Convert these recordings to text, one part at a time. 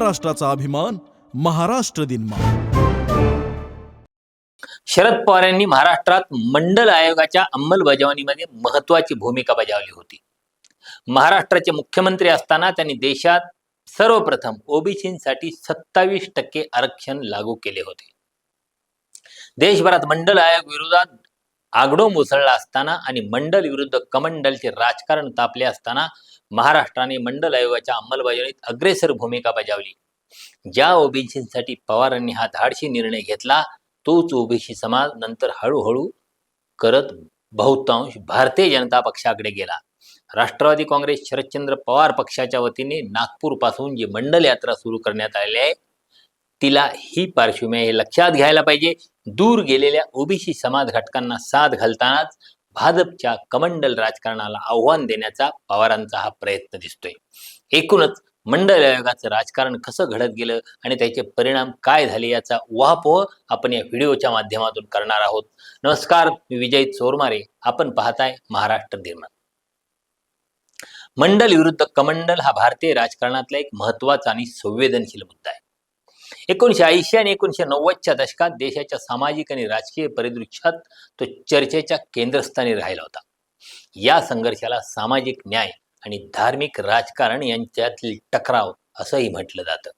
महाराष्ट्राचा अभिमान महाराष्ट्र दिन शरद पवार यांनी महाराष्ट्रात मंडल आयोगाच्या अंमलबजावणीमध्ये महत्वाची भूमिका बजावली होती. महाराष्ट्राचे मुख्यमंत्री असताना त्यांनी देशात सर्वप्रथम ओबीसीसाठी सत्तावीस टक्के आरक्षण लागू केले होते. देशभरात मंडल आयोग विरोधात आगडो मुसळला असताना आणि मंडल विरुद्ध कमंडलचे राजकारण तापले असताना महाराष्ट्राने मंडल आयोगाच्या अंमलबजावणीत अग्रेसर भूमिका बजावली. ज्या ओबीसीसाठी पवारांनी हा धाडशी निर्णय घेतला तोच ओबीसी समाज नंतर हळूहळू करत बहुतांश भारतीय जनता पक्षाकडे गेला. राष्ट्रवादी काँग्रेस शरदचंद्र पवार पक्षाच्या वतीने नागपूरपासून जी मंडल यात्रा सुरू करण्यात आलेली आहे तिला ही पार्श्वभूमी हे लक्षात घ्यायला पाहिजे. दूर गेलेल्या ओबीसी समाज घटकांना साथ घालतानाच भाजपच्या कमंडल राजकारणाला आव्हान देण्याचा पवारांचा हा प्रयत्न दिसतोय. एकूणच मंडल आयोगाचं राजकारण कसं घडत गेलं आणि त्याचे परिणाम काय झाले याचा उहापोह आपण या व्हिडिओच्या माध्यमातून करणार आहोत. नमस्कार मी विजय चोरमारे. आपण पाहताय महाराष्ट्र निर्माण. मंडल विरुद्ध कमंडल हा भारतीय राजकारणातला एक महत्त्वाचा आणि संवेदनशील मुद्दा आहे. एकोणीशे ऐंशी आणि एकोणीशे नव्वदच्या दशकात देशाच्या सामाजिक आणि राजकीय परिदृश्यात तो चर्चेच्या केंद्रस्थानी राहिला होता. या संघर्षाला सामाजिक न्याय आणि धार्मिक राजकारण यांच्यातील टकराव असंही म्हटलं जातं.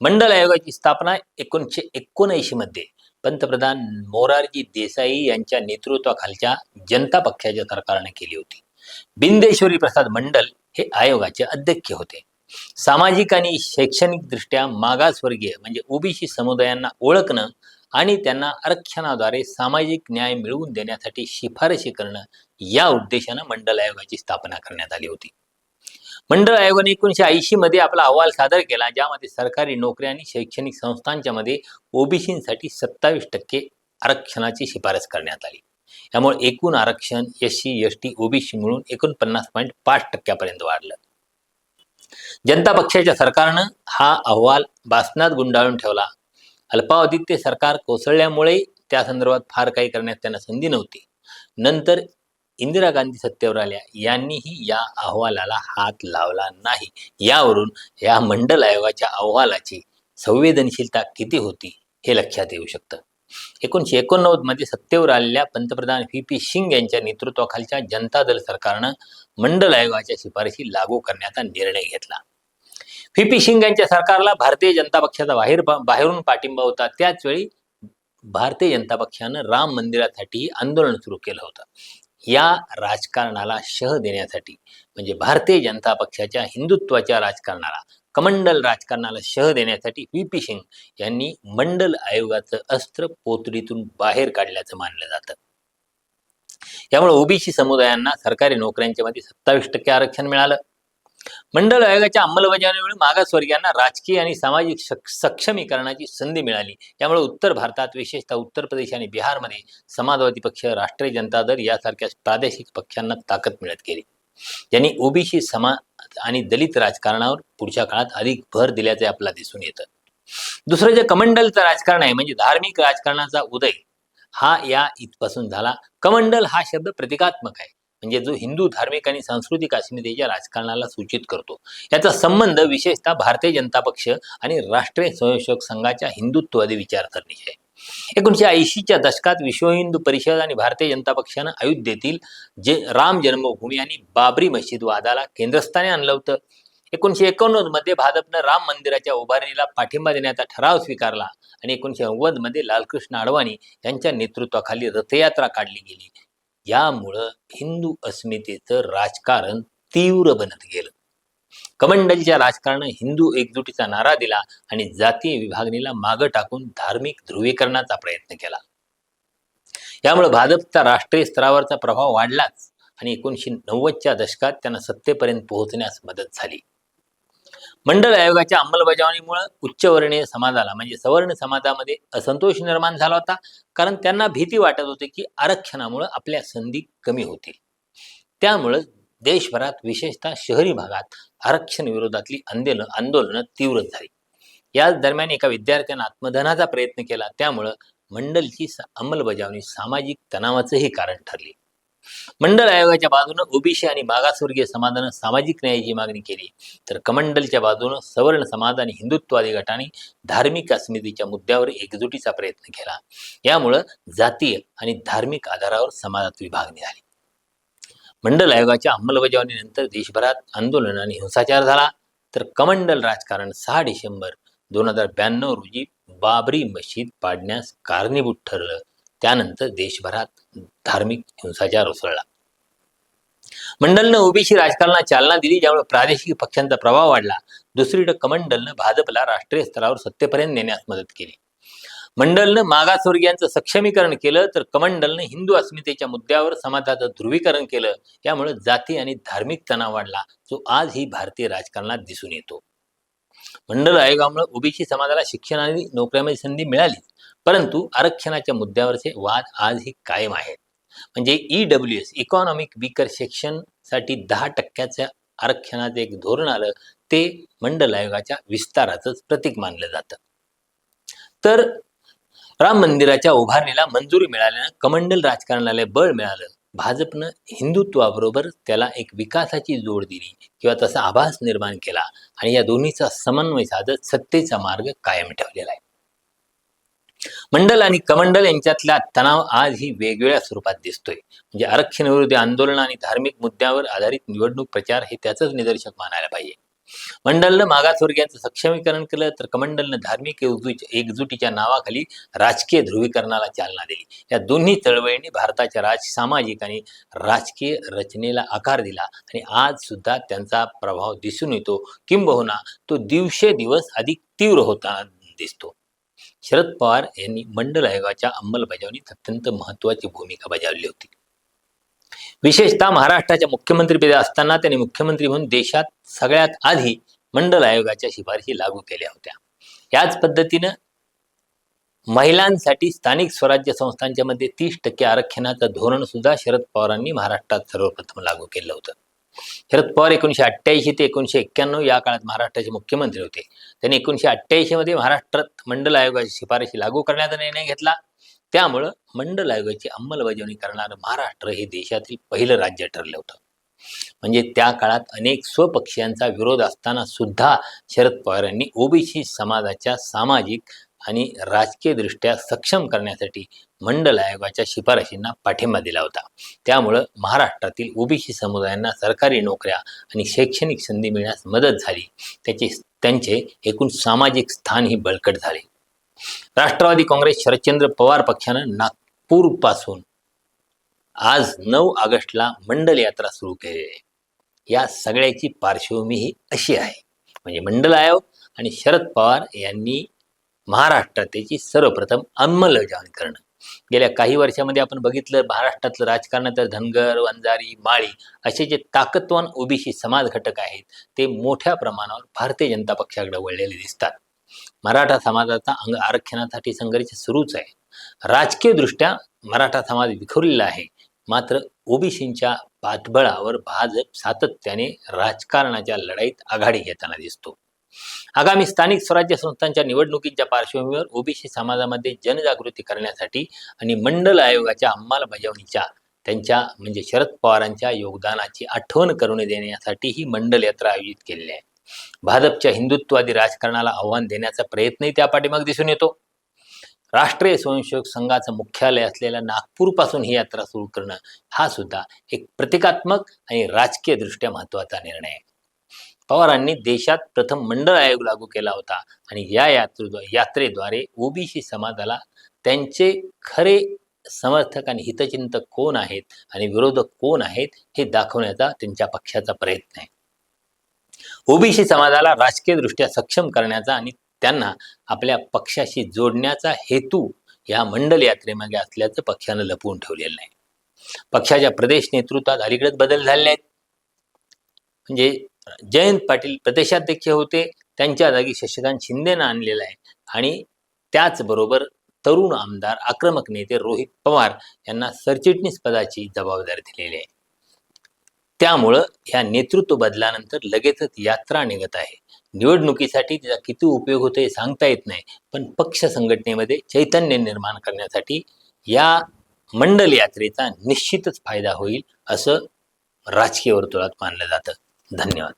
मंडल आयोगाची स्थापना एकोणीसशे एकोणऐंशी मध्ये पंतप्रधान मोरारजी देसाई यांच्या नेतृत्वाखालच्या जनता पक्षाच्या सरकारने केली होती. बिंदेश्वरी प्रसाद मंडल हे आयोगाचे अध्यक्ष होते. सामाजिक आणि शैक्षणिक दृष्ट्या मागासवर्गीय म्हणजे ओबीसी समुदायांना ओळखणं आणि त्यांना आरक्षणाद्वारे सामाजिक न्याय मिळवून देण्यासाठी शिफारशी करणं या उद्देशानं मंडल आयोगाची स्थापना करण्यात आली होती. मंडळ आयोगाने एकोणीशे ऐंशी मध्ये आपला अहवाल सादर केला ज्यामध्ये सरकारी नोकऱ्या आणि शैक्षणिक संस्थांच्या मध्ये ओबीसीसाठी सत्तावीस टक्के आरक्षणाची शिफारस करण्यात आली. यामुळे एकूण आरक्षण S C S T OBC मिळून एकोणपन्नास पॉईंट पाच टक्क्यापर्यंत वाढलं. जनता पक्षाच्या सरकारनं हा अहवाल बासनात गुंडाळून ठेवला. अल्पावधीत ते सरकार कोसळल्यामुळे त्या संदर्भात फार काही करण्यात त्यांना संधी नव्हती. नंतर इंदिरा गांधी सत्तेवर आल्या. यांनीही या अहवालाला हात लावला नाही. यावरून या मंडल आयोगाच्या अहवालाची संवेदनशीलता किती होती हे लक्षात येऊ शकतं. एकोणीशे एकोणनव्वदमध्ये सत्तेवर आलेल्या पंतप्रधान व्ही पी सिंग यांच्या नेतृत्वाखालच्या जनता दल सरकारनं मंडल आयोगाच्या शिफारशी लागू करण्याचा निर्णय घेतला. व्ही पी सिंग यांच्या सरकारला भारतीय जनता पक्षाचा बाहेर बाहेरून पाठिंबा होता. त्याचवेळी भारतीय जनता पक्षानं राम मंदिरासाठी आंदोलन सुरू केलं होतं. या राजकारणाला शह देण्यासाठी म्हणजे भारतीय जनता पक्षाच्या हिंदुत्वाच्या राजकारणाला कमंडल राजकारणाला शह देण्यासाठी व्ही पी सिंग यांनी मंडल आयोगाचं अस्त्र पोतडीतून बाहेर काढल्याचं मानलं जातं. यामुळे ओबीसी समुदायांना सरकारी नोकऱ्यांच्या मध्ये सत्तावीस टक्के आरक्षण मिळालं. मंडल आयोगाच्या अंमलबजावणीमुळे मागासवर्गीयांना राजकीय आणि सामाजिक सक्षमीकरणाची संधी मिळाली. यामुळे उत्तर भारतात विशेषतः उत्तर प्रदेश आणि बिहारमध्ये समाजवादी पक्ष राष्ट्रीय जनता दल यासारख्या प्रादेशिक पक्षांना ताकद मिळत गेली. ज्यांनी ओबीसी समा आणि दलित राजकारणावर पुढच्या काळात अधिक भर दिल्याचे आपल्याला दिसून येतं. दुसरं जे कमंडलचं राजकारण आहे म्हणजे धार्मिक राजकारणाचा उदय हा या इथपासून झाला. कमंडल हा शब्द प्रतिकात्मक आहे. म्हणजे जो हिंदू धार्मिक आणि सांस्कृतिक अस्मितेच्या राजकारणाला सूचित करतो. याचा संबंध विशेषतः भारतीय जनता पक्ष आणि राष्ट्रीय स्वयंसेवक संघाच्या हिंदुत्ववादी विचारसरणीशी आहे. एकोणीशे ऐंशीच्या दशकात विश्व हिंदू परिषद आणि भारतीय जनता पक्षानं अयोध्येतील जे राम जन्मभूमी आणि बाबरी मशीद वादाला केंद्रस्थानी आणलं होतं. एकोणीशे एकोणनव्वदमध्ये भाजपनं राम मंदिराच्या उभारणीला पाठिंबा देण्याचा ठराव स्वीकारला आणि एकोणीशे नव्वदमध्ये लालकृष्ण अडवाणी यांच्या नेतृत्वाखाली रथयात्रा काढली गेली. यामुळं हिंदू अस्मितेचं राजकारण तीव्र बनत गेलं. कमंडलच्या राजकारणानं हिंदू एकजुटीचा नारा दिला आणि जातीय विभागणीला मागं टाकून धार्मिक ध्रुवीकरणाचा प्रयत्न केला. यामुळे भाजपचा राष्ट्रीय स्तरावरचा प्रभाव वाढलाच आणि एकोणीशे नव्वदच्या दशकात त्यांना सत्तेपर्यंत पोहोचण्यास मदत झाली. मंडल आयोगाच्या अंमलबजावणीमुळे उच्चवर्णीय समाजाला म्हणजे सवर्ण समाजामध्ये असंतोष निर्माण झाला होता कारण त्यांना भीती वाटत होती की आरक्षणामुळे आपल्या संधी कमी होतील. त्यामुळं देशभरात विशेषतः शहरी भागात आरक्षण विरोधातली आंदोलन आंदोलनं तीव्र झाली. याच दरम्यान एका विद्यार्थ्यानं आत्मदनाचा प्रयत्न केला. त्यामुळं मंडलची अंमलबजावणी सामाजिक तणावाचंही कारण ठरली. मंडल आयोगाच्या बाजूनं ओबीसी आणि मागासवर्गीय समाजानं सामाजिक न्यायाची मागणी केली. तर कमंडलच्या बाजूनं सवर्ण समाज आणि हिंदुत्ववादी गटाने धार्मिक अस्मितीच्या मुद्द्यावर एकजुटीचा प्रयत्न केला. यामुळं जातीय आणि धार्मिक आधारावर समाजात विभागणी झाली. मंडल आयोगाच्या अंमलबजावणीनंतर देशभरात आंदोलन आणि हिंसाचार झाला. तर कमंडल राजकारण सहा डिसेंबर दोन हजार ब्याण्णव रोजी बाबरी मशीद पाडण्यास कारणीभूत ठरलं. त्यानंतर देशभरात धार्मिक हिंसाचार उसळला. मंडलनं ओबीसी राजकारणाला चालना दिली ज्यामुळे प्रादेशिक पक्षांचा प्रभाव वाढला. दुसरीकडे कमंडलनं भाजपला राष्ट्रीय स्तरावर सत्तेपर्यंत नेण्यास मदत केली. मंडलनं मागासवर्गीयांचं सक्षमीकरण केलं तर कमंडलनं हिंदू अस्मितेच्या मुद्द्यावर समाजाचं ध्रुवीकरण केलं. त्यामुळे जाती आणि धार्मिक तणाव वाढला. जो आजही भारतीय राजकारणात दिसून येतो. मंडल आयोगामुळे ओबीसी समाजाला शिक्षण आणि नोकऱ्यामध्ये संधी मिळाली. परंतु आरक्षणाच्या मुद्द्यावरचे वाद आजही कायम आहेत. म्हणजे E W S economic weaker सेक्शनसाठी दहा टक्क्याच्या आरक्षणाचं एक धोरण आलं ते मंडल आयोगाच्या विस्ताराचंच प्रतीक मानलं जातं. तर राम मंदिराच्या उभारणीला मंजुरी मिळाल्यानं कमंडल राजकारणाला बळ मिळालं. भाजपनं हिंदुत्वाबरोबर त्याला एक विकासाची जोड दिली किंवा तसा आभास निर्माण केला आणि या दोन्हीचा समन्वय साधत सत्तेचा मार्ग कायम ठेवलेला आहे. मंडल आणि कमंडल यांच्यातला तणाव आज ही वेगवेगळ्या स्वरूपात दिसतोय. म्हणजे आरक्षण विरोधी आंदोलन आणि धार्मिक मुद्द्यावर आधारित निवडणूक प्रचार हे त्याचंच निदर्शक मानायला पाहिजे. मंडलनं मागासवर्गीयांचं सक्षमीकरण केलं तर कमंडलनं धार्मिक एकजुटीच्या नावाखाली राजकीय ध्रुवीकरणाला चालना दिली. या दोन्ही चळवळींनी भारताच्या राज सामाजिक आणि राजकीय रचनेला आकार दिला आणि आज सुद्धा त्यांचा प्रभाव दिसून येतो. किंबहुना तो दिवसेदिवस अधिक तीव्र होताना दिसतो. शरद पवार यांनी मंडल आयोगाच्या अंमलबजावणीत अत्यंत महत्वाची भूमिका बजावली होती. विशेषतः महाराष्ट्राच्या मुख्यमंत्रीपदी असताना त्यांनी मुख्यमंत्री म्हणून देशात सगळ्यात आधी मंडल आयोगाच्या शिफारशी लागू केल्या होत्या. याच पद्धतीनं महिलांसाठी स्थानिक स्वराज्य संस्थांच्या मध्ये तीस टक्के आरक्षणाचं धोरण सुद्धा शरद पवारांनी महाराष्ट्रात सर्वप्रथम लागू केलं होतं. शरद पवार एकोणीशे अठ्ठ्याऐंशी ते एकोणीशे एक्क्याण्णव या काळात महाराष्ट्राचे मुख्यमंत्री होते. त्यांनी एकोणीशे अठ्ठ्याऐंशी मध्ये महाराष्ट्रात मंडल आयोगाची शिफारशी लागू करण्याचा निर्णय घेतला. त्यामुळं मंडल आयोगाची अंमलबजावणी करणारं महाराष्ट्र हे देशातील पहिलं राज्य ठरलं होतं. म्हणजे त्या काळात अनेक स्वपक्षीयांचा विरोध असताना सुद्धा शरद पवार यांनी ओबीसी समाजाच्या सामाजिक आणि राजकीयदृष्ट्या सक्षम करण्यासाठी मंडल आयोगाच्या शिफारशींना पाठिंबा दिला होता. त्यामुळं महाराष्ट्रातील ओबीसी समुदायांना सरकारी नोकऱ्या आणि शैक्षणिक संधी मिळण्यास मदत झाली. त्याचे त्यांचे एकूण सामाजिक स्थानही बळकट झाले. राष्ट्रवादी काँग्रेस शरदचंद्र पवार पक्षानं नागपूरपासून आज नऊ ऑगस्टला मंडल यात्रा सुरू केलेली आहे. या सगळ्याची पार्श्वभूमी ही अशी आहे. म्हणजे मंडल आयोग आणि शरद पवार यांनी महाराष्ट्रात त्याची सर्वप्रथम अंमलबजावणी करणं. गेल्या काही वर्षामध्ये आपण बघितलं महाराष्ट्रातलं राजकारणात तर धनगर वंजारी माळी असे जे ताकदवान ओबीसी समाज घटक आहेत ते मोठ्या प्रमाणावर भारतीय जनता पक्षाकडे वळलेले दिसतात. मराठा समाजाचा अंग आरक्षणासाठी संघर्ष सुरूच आहे. राजकीय दृष्ट्या मराठा समाज विखुरलेला आहे. मात्र ओबीसींच्या पाठबळावर भाजप सातत्याने राजकारणाच्या लढाईत आघाडी घेताना दिसतो. आगामी स्थानिक स्वराज्य संस्थांच्या निवडणुकीच्या पार्श्वभूमीवर ओबीसी समाजामध्ये जनजागृती करण्यासाठी आणि मंडल आयोगाच्या अंमलबजावणीच्या त्यांच्या म्हणजे शरद पवारांच्या योगदानाची आठवण करून देण्यासाठी ही मंडल यात्रा आयोजित केलेली आहे. भाजपच्या हिंदुत्ववादी राजकारणाला आव्हान देण्याचा प्रयत्नही त्या पाठीमाग दिसून येतो. राष्ट्रीय स्वयंसेवक संघाचं मुख्यालय असलेल्या नागपूरपासून ही यात्रा सुरू करणं हा सुद्धा एक प्रतिकात्मक आणि राजकीय दृष्ट्या महत्त्वाचा निर्णय. आहे पवारांनी देशात प्रथम मंडळ आयोग लागू केला होता आणि या यात्रेद्वारे यात्रेद्वारे ओबीसी समाजाला त्यांचे खरे समर्थक आणि हितचिंतक कोण आहेत आणि विरोधक कोण आहेत हे दाखवण्याचा त्यांच्या पक्षाचा प्रयत्न आहे. ओबीसी समाजाला राजकीय दृष्ट्या सक्षम करण्याचा आणि त्यांना आपल्या पक्षाशी जोडण्याचा हेतू या मंडल यात्रेमागे असल्याचं पक्षानं लपवून ठेवलेलं नाही. पक्षाच्या प्रदेश नेतृत्वात अलीकडेच बदल झाले आहेत म्हणजे जयंत पाटील प्रदेशाध्यक्ष होते त्यांच्या जागी शशिकांत शिंदेनं आणलेला आहे. आणि त्याचबरोबर तरुण आमदार आक्रमक नेते रोहित पवार यांना सरचिटणीस पदाची जबाबदारी दिलेली आहे. त्यामुळं ह्या नेतृत्व बदलानंतर लगेचच यात्रा निघत आहे. निवडणुकीसाठी तिचा किती उपयोग होतो हे सांगता येत नाही पण पक्ष संघटनेमध्ये चैतन्य निर्माण करण्यासाठी या मंडल यात्रेचा निश्चितच फायदा होईल असं राजकीय वर्तुळात मानलं जातं. धन्यवाद.